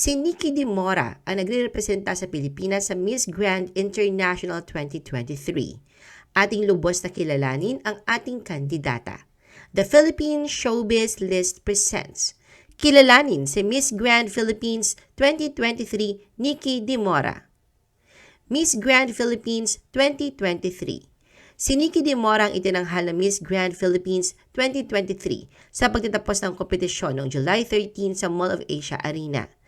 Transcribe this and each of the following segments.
Si Nikki Di Mora ang nagre-representa sa Pilipinas sa Miss Grand International 2023. Ating lubos na kilalanin ang ating kandidata. The Philippine Showbiz List presents Kilalanin si Miss Grand Philippines 2023 Nikki Di Mora. Miss Grand Philippines 2023 Si Nikki Di Mora ang itinanghal na Miss Grand Philippines 2023 sa pagtatapos ng kompetisyon noong July 13 sa Mall of Asia Arena.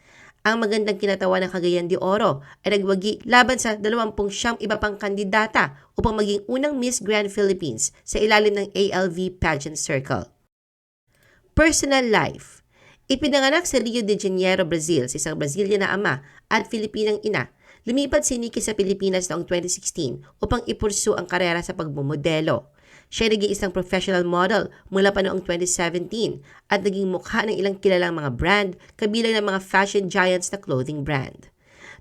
Ang magandang kinatawa ng Cagayan de Oro ay nagwagi laban sa 20 siyam iba pang kandidata upang maging unang Miss Grand Philippines sa ilalim ng ALV Pageant Circle. Personal Life Ipinanganak sa Rio de Janeiro, Brazil sa isang Brazilian na ama at Filipinang ina. Lumipat si Nikki sa Pilipinas noong 2016 upang ipursu ang karera sa pagmumodelo. Siya naging isang professional model mula pa noong 2017 at naging mukha ng ilang kilalang mga brand kabilang ng mga fashion giants na clothing brand.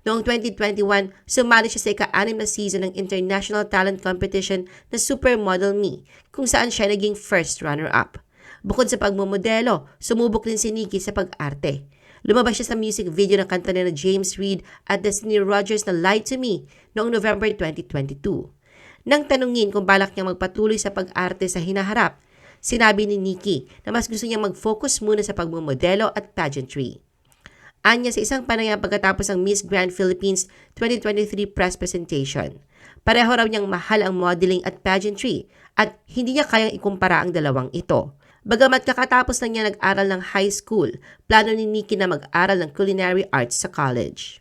Noong 2021, sumali siya sa ika-anim na season ng International Talent Competition na Supermodel Me, kung saan siya naging first runner-up. Bukod sa pagmumodelo, sumubok din si Nikki sa pag-arte. Lumabas siya sa music video ng kanta na James Reid at Destiny Rogers na Lie to Me noong November 2022. Nang tanungin kung balak niyang magpatuloy sa pag-arte sa hinaharap, sinabi ni Nikki na mas gusto niyang mag-focus muna sa pagmumodelo at pageantry. Anya sa isang panayam pagkatapos ng Miss Grand Philippines 2023 press presentation. Pareho raw niyang mahal ang modeling at pageantry at hindi niya kayang ikumpara ang dalawang ito. Bagamat kakatapos lang niya nag-aral ng high school, plano ni Nikki na mag-aral ng culinary arts sa college.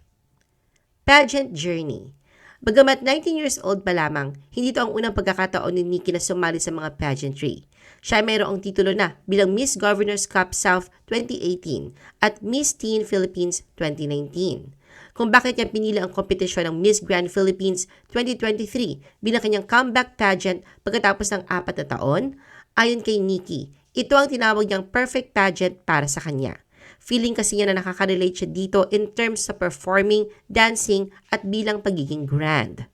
Pageant Journey Bagamat 19 years old pa lamang, hindi ito ang unang pagkakataon ni Nikki na sumali sa mga pageantry. Siya ay mayroong titulo na bilang Miss Governors Cup South 2018 at Miss Teen Philippines 2019. Kung bakit niya pinili ang kompetisyon ng Miss Grand Philippines 2023 bilang kanyang comeback pageant pagkatapos ng apat na taon, ayon kay Nikki, ito ang tinawag niyang perfect pageant para sa kanya. Feeling kasi niya na nakaka-relate siya dito in terms sa performing, dancing, at bilang pagiging grand.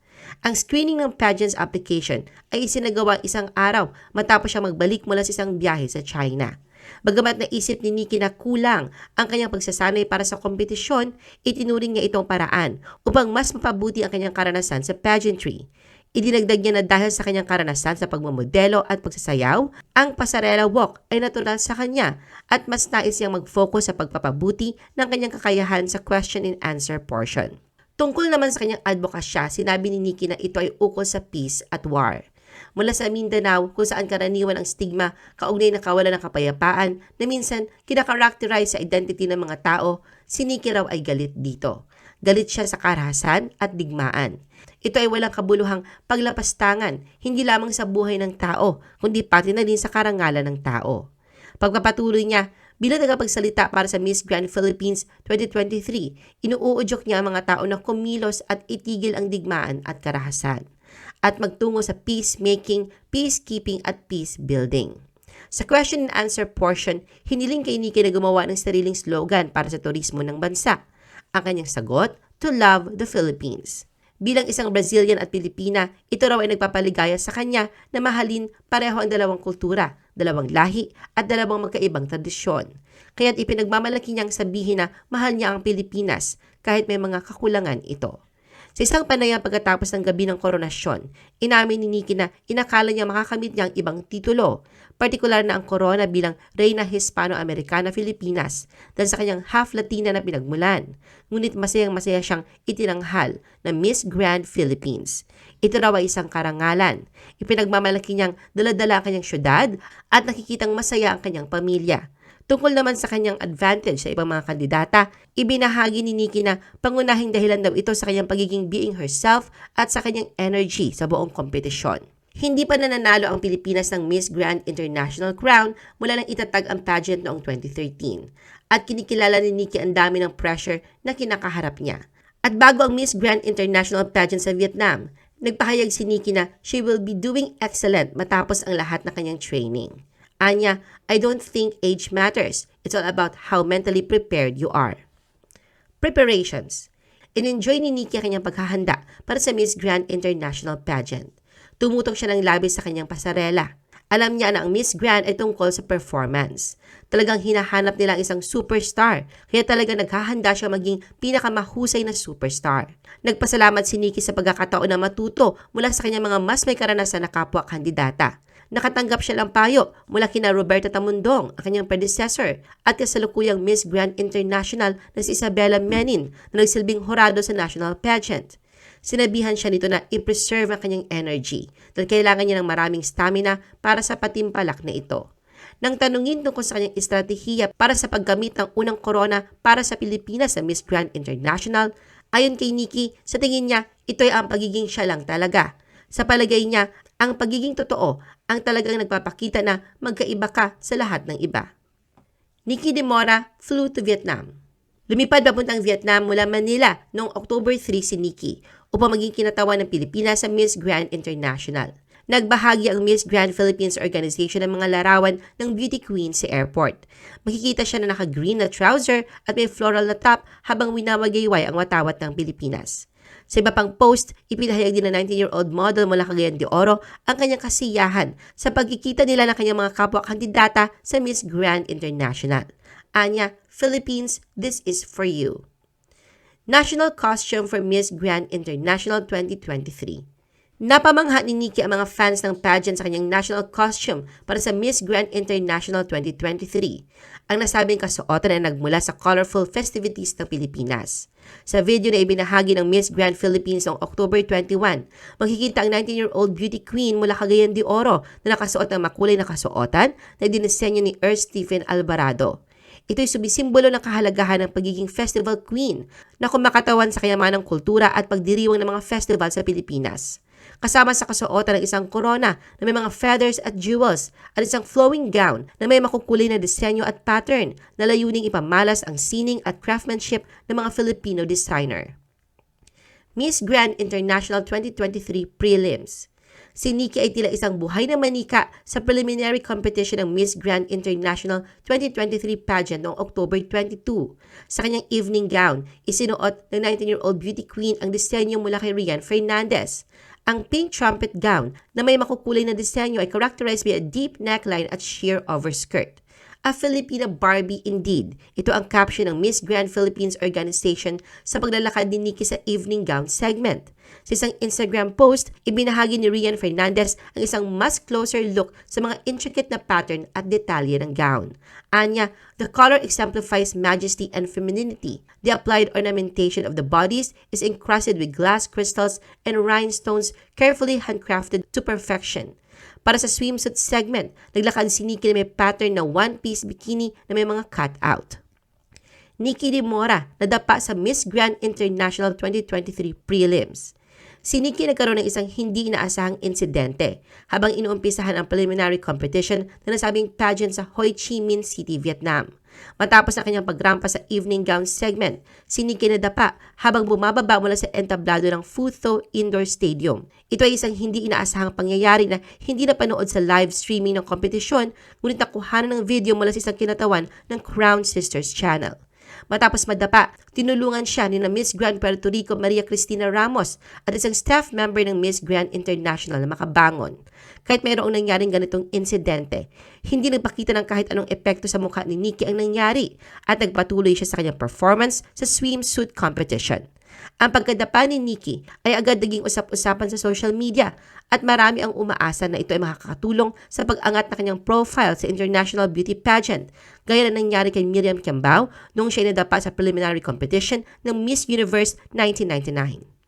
Ang screening ng pageants application ay isinagawa isang araw matapos siya magbalik mula sa isang biyahe sa China. Bagamat naisip ni Nikki na kulang ang kanyang pagsasanay para sa kompetisyon, itinuring niya itong paraan upang mas mapabuti ang kanyang karanasan sa pageantry. Idinagdag niya na dahil sa kanyang karanasan sa pagmamodelo at pagsasayaw, ang pasarela walk ay natural sa kanya at mas nais niyang mag-focus sa pagpapabuti ng kanyang kakayahan sa question and answer portion. Tungkol naman sa kanyang advokasya, sinabi ni Nikki na ito ay ukol sa peace at war. Mula sa Mindanao, kung saan karaniwan ang stigma kaugnay na kawalan ng kapayapaan na minsan kinakarakterize sa identity ng mga tao, si Nikki raw ay galit dito. Galit siya sa karahasan at digmaan. Ito ay walang kabuluhang paglapastangan, hindi lamang sa buhay ng tao, kundi pati na din sa karangalan ng tao. Pagpapatuloy niya, bilang tagapagsalita para sa Miss Grand Philippines 2023, inuudyok niya ang mga tao na kumilos at itigil ang digmaan at karahasan at magtungo sa peacemaking, peacekeeping at peace building. Sa question and answer portion, hiniling kay Nikki na gumawa ng sariling slogan para sa turismo ng bansa. Ang kanyang sagot, to love the Philippines. Bilang isang Brazilian at Pilipina, ito raw ay nagpapaligaya sa kanya na mahalin pareho ang dalawang kultura, dalawang lahi at dalawang magkaibang tradisyon. Kaya't ipinagmamalaki niyang sabihin na mahal niya ang Pilipinas kahit may mga kakulangan ito. Sa isang panayam pagkatapos ng gabi ng koronasyon, inamin ni Nikki na inakala niya makakamit niya ang ibang titulo, partikular na ang corona bilang Reina Hispano-Americana Filipinas dahil sa kanyang half Latina na pinagmulan. Ngunit masayang masaya siyang itinanghal na Miss Grand Philippines. Ito raw ay isang karangalan. Ipinagmamalaki niyang daladala ang kanyang syudad at nakikitang masaya ang kanyang pamilya. Tungkol naman sa kanyang advantage sa ibang mga kandidata, ibinahagi ni Nikki na pangunahing dahilan daw ito sa kanyang pagiging being herself at sa kanyang energy sa buong kompetisyon. Hindi pa nananalo ang Pilipinas ng Miss Grand International Crown mula nang itatag ang pageant noong 2013. At kinikilala ni Nikki ang dami ng pressure na kinakaharap niya. At bago ang Miss Grand International Pageant sa Vietnam, nagpahayag si Nikki na she will be doing excellent matapos ang lahat ng kanyang training. Anya, I don't think age matters. It's all about how mentally prepared you are. Preparations. In-enjoy ni Nikki kanyang paghahanda para sa Miss Grand International Pageant. Tumutok siya ng labis sa kanyang pasarela. Alam niya na ang Miss Grand ay tungkol sa performance. Talagang hinahanap nila ang isang superstar, kaya talaga naghahanda siya maging pinakamahusay na superstar. Nagpasalamat si Nikki sa pagkakataon na matuto mula sa kanyang mga mas may karanasan na kapwa kandidata. Nakatanggap siya ng payo mula kina Roberta Tamundong, ang kanyang predecessor, at kasalukuyang Miss Grand International na si Isabella Menin na nagsilbing horado sa national pageant. Sinabihan siya nito na i-preserve ang kanyang energy dahil kailangan niya ng maraming stamina para sa patimpalak na ito. Nang tanungin tungkol sa kanyang estratehiya para sa paggamit ng unang corona para sa Pilipinas sa Miss Grand International, ayon kay Nikki, sa tingin niya, ito ay ang pagiging siya lang talaga. Sa palagay niya, ang pagiging totoo ang talagang nagpapakita na magkaiba ka sa lahat ng iba. Nikki De Mora flew to Vietnam. Lumipad papuntang Vietnam mula Manila noong October 3 si Nikki upang maging kinatawan ng Pilipinas sa Miss Grand International. Nagbahagi ang Miss Grand Philippines Organization ng mga larawan ng beauty queen sa airport. Makikita siya na naka-green na trouser at may floral na top habang winamagayway ang watawat ng Pilipinas. Sa iba pang post, ipinahayag din ng 19-year-old model mula Cagayan de Oro ang kanyang kasiyahan sa pagkikita nila ng kanyang mga kapwa kandidata sa Miss Grand International. Anya, Philippines, this is for you. National Costume for Miss Grand International 2023 Napamangha ni Nikki ang mga fans ng pageant sa kanyang national costume para sa Miss Grand International 2023. Ang nasabing kasuotan ay nagmula sa colorful festivities ng Pilipinas. Sa video na ibinahagi ng Miss Grand Philippines noong October 21, makikita ang 19-year-old beauty queen mula Cagayan de Oro na nakasuot ng makulay na kasuotan na dinisenyo ni Earth Stephen Alvarado. Ito'y sumisimbolo ng kahalagahan ng pagiging festival queen na kumakatawan sa kayamanang kultura at pagdiriwang ng mga festival sa Pilipinas kasama sa kasuotan ng isang corona na may mga feathers at jewels at isang flowing gown na may makukulay na disenyo at pattern na layuning ipamalas ang sining at craftsmanship ng mga Filipino designer. Miss Grand International 2023 Prelims Si Nikki ay tila isang buhay na manika sa preliminary competition ng Miss Grand International 2023 pageant noong October 22. Sa kanyang evening gown, isinuot ng 19-year-old beauty queen ang disenyo mula kay Rian Fernandez. Ang pink trumpet gown na may makukulay na disenyo ay characterized by a deep neckline at sheer overskirt. A Filipina Barbie indeed. Ito ang caption ng Miss Grand Philippines Organization sa paglalakad ni Nikki sa evening gown segment. Sa isang Instagram post, ibinahagi ni Rian Fernandez ang isang mas closer look sa mga intricate na pattern at detalye ng gown. Anya, the color exemplifies majesty and femininity. The applied ornamentation of the bodies is encrusted with glass crystals and rhinestones carefully handcrafted to perfection. Para sa swimsuit segment, naglakad si Nikki na may pattern na one-piece bikini na may mga cut-out. Nikki De Mora nadapa sa Miss Grand International 2023 prelims. Si Nikki nagkaroon ng isang hindi inaasahang insidente habang inuumpisahan ang preliminary competition na nasabing pageant sa Ho Chi Minh City, Vietnam. Matapos ang kanyang pagrampa sa evening gown segment, si Nikki nadapa habang bumababa mula sa entablado ng Phu Tho Indoor Stadium. Ito ay isang hindi inaasahang pangyayari na hindi napanood sa live streaming ng kompetisyon ngunit nakuhanan ng video mula sa isang kinatawan ng Crown Sisters Channel. Matapos madapa, tinulungan siya ni na Miss Grand Puerto Rico Maria Cristina Ramos at isang staff member ng Miss Grand International na makabangon. Kahit mayroong nangyaring ganitong insidente, hindi nagpakita ng kahit anong epekto sa mukha ni Nikki ang nangyari at nagpatuloy siya sa kanyang performance sa swimsuit competition. Ang pagkadapa ni Nikki ay agad naging usap-usapan sa social media at marami ang umaasa na ito ay makakatulong sa pag-angat na kanyang profile sa International Beauty Pageant, gaya na nangyari kay Miriam Kiambao noong siya nadapa sa preliminary competition ng Miss Universe 1999.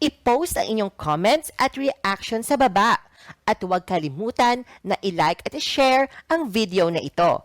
I-post ang inyong comments at reaction sa baba. At huwag kalimutan na i-like at i-share ang video na ito.